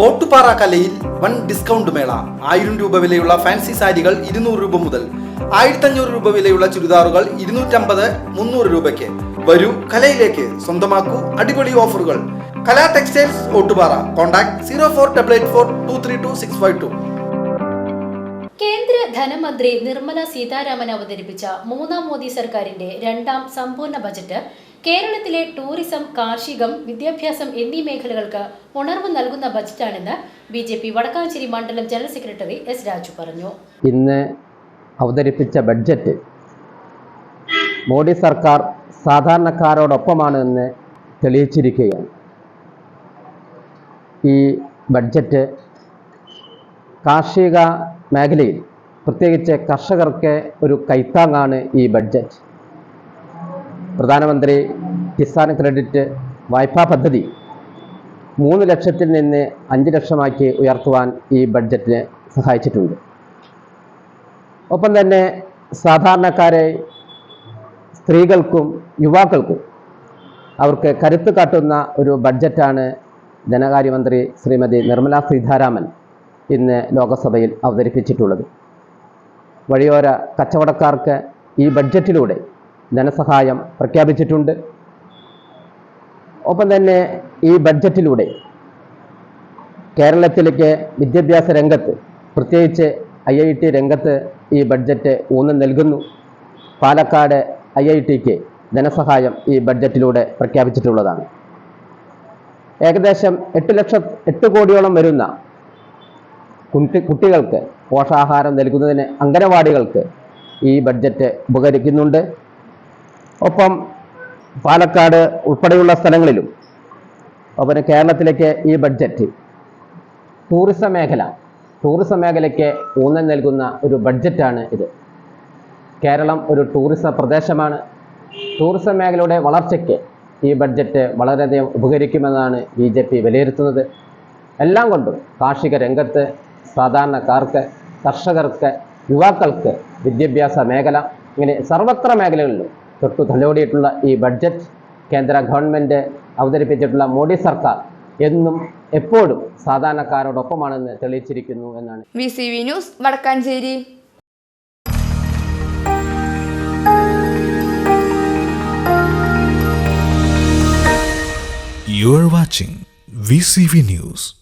ഓട്ടുപാറ കലയിൽ one discount മേള. ആയിരം രൂപ വിലയുള്ള ഫാൻസി സാരികൾ ഇരുന്നൂറ് രൂപ മുതൽ ആയിരത്തഞ്ഞൂറ് രൂപ വിലയുള്ള ചുരിദാറുകൾ ഇരുന്നൂറ്റമ്പത് മുന്നൂറ് രൂപയ്ക്ക്. വരൂ കലയിലേക്ക്. സ്വന്തമാക്കൂ അടിപൊളി ഓഫറുകൾ. Kala textiles Ottupara. Contact zero four double eight four two three two six five two. കേന്ദ്ര ധനമന്ത്രി നിർമ്മല സീതാരാമൻ അവതരിപ്പിച്ച മൂന്നാം മോദി സർക്കാരിന്റെ രണ്ടാം സമ്പൂർണ ബജറ്റ് കേരളത്തിലെ ടൂറിസം കാർഷികം വിദ്യാഭ്യാസം എന്നീ മേഖലകൾക്ക് ഉണർവ് നൽകുന്ന ബജറ്റാണെന്ന് ബി ജെ പി വടക്കാഞ്ചേരി മണ്ഡലം ജനറൽ സെക്രട്ടറി എസ് രാജു പറഞ്ഞു. ഇന്ന് അവതരിപ്പിച്ച ബഡ്ജറ്റ് മോഡി സർക്കാർ സാധാരണക്കാരോടൊപ്പമാണ് എന്ന് തെളിയിച്ചിരിക്കുകയാണ്. ഈ ബഡ്ജറ്റ് കാർഷിക മേഖലയിൽ പ്രത്യേകിച്ച് കർഷകർക്ക് ഒരു കൈത്താങ്ങാണ് ഈ ബഡ്ജറ്റ്. പ്രധാനമന്ത്രി കിസാൻ ക്രെഡിറ്റ് വായ്പാ പദ്ധതി മൂന്ന് ലക്ഷത്തിൽ നിന്ന് അഞ്ച് ലക്ഷമാക്കി ഉയർത്തുവാൻ ഈ ബഡ്ജറ്റിന് സഹായിച്ചിട്ടുണ്ട്. ഒപ്പം തന്നെ സാധാരണക്കാരെ സ്ത്രീകൾക്കും യുവാക്കൾക്കും അവർക്ക് കരുത്ത് കാട്ടുന്ന ഒരു ബഡ്ജറ്റാണ് ധനകാര്യമന്ത്രി ശ്രീമതി നിർമ്മല സീതാരാമൻ ഇന്ന് ലോകസഭയിൽ അവതരിപ്പിച്ചിട്ടുള്ളത്. വഴിയോര കച്ചവടക്കാർക്ക് ഈ ബഡ്ജറ്റിലൂടെ ധനസഹായം പ്രഖ്യാപിച്ചിട്ടുണ്ട്. ഒപ്പം തന്നെ ഈ ബഡ്ജറ്റിലൂടെ കേരളത്തിലേക്ക് വിദ്യാഭ്യാസ രംഗത്ത് പ്രത്യേകിച്ച് ഐ ഐ ടി രംഗത്ത് ഈ ബഡ്ജറ്റ് ഊന്നൽ നൽകുന്നു. പാലക്കാട് ഐ ഐ ടിക്ക് ധനസഹായം ഈ ബഡ്ജറ്റിലൂടെ പ്രഖ്യാപിച്ചിട്ടുള്ളതാണ്. ഏകദേശം എട്ട് ലക്ഷ എട്ട് കോടിയോളം വരുന്ന കുട്ടി കുട്ടികൾക്ക് പോഷകാഹാരം നൽകുന്നതിന് അംഗനവാടികൾക്ക് ഈ ബഡ്ജറ്റ് ഉപകരിക്കുന്നുണ്ട്. ഒപ്പം പാലക്കാട് ഉൾപ്പെടെയുള്ള സ്ഥലങ്ങളിലും ഒപ്പം കേരളത്തിലേക്ക് ഈ ബഡ്ജറ്റ് ടൂറിസം മേഖല ടൂറിസം മേഖലയ്ക്ക് ഊന്നൽ നൽകുന്ന ഒരു ബഡ്ജറ്റാണ് ഇത്. കേരളം ഒരു ടൂറിസം പ്രദേശമാണ്. ടൂറിസം മേഖലയുടെ വളർച്ചയ്ക്ക് ഈ ബഡ്ജറ്റ് വളരെയധികം ഉപകരിക്കുമെന്നാണ് ബി ജെ പി വിലയിരുത്തുന്നത്. എല്ലാം കൊണ്ടും കാർഷിക രംഗത്ത് സാധാരണക്കാർക്ക് കർഷകർക്ക് യുവാക്കൾക്ക് വിദ്യാഭ്യാസ മേഖല ഇങ്ങനെ സർവത്ര മേഖലകളിലും തൊട്ടു തലോടിയിട്ടുള്ള ഈ ബഡ്ജറ്റ് കേന്ദ്ര ഗവൺമെന്റ് അവതരിപ്പിച്ചിട്ടുള്ള മോഡി സർക്കാർ എന്നും എപ്പോഴും സാധാരണക്കാരോടൊപ്പമാണെന്ന് തെളിയിച്ചിരിക്കുന്നു എന്നാണ് V C V news Vadakkanchery You are watching VCV News.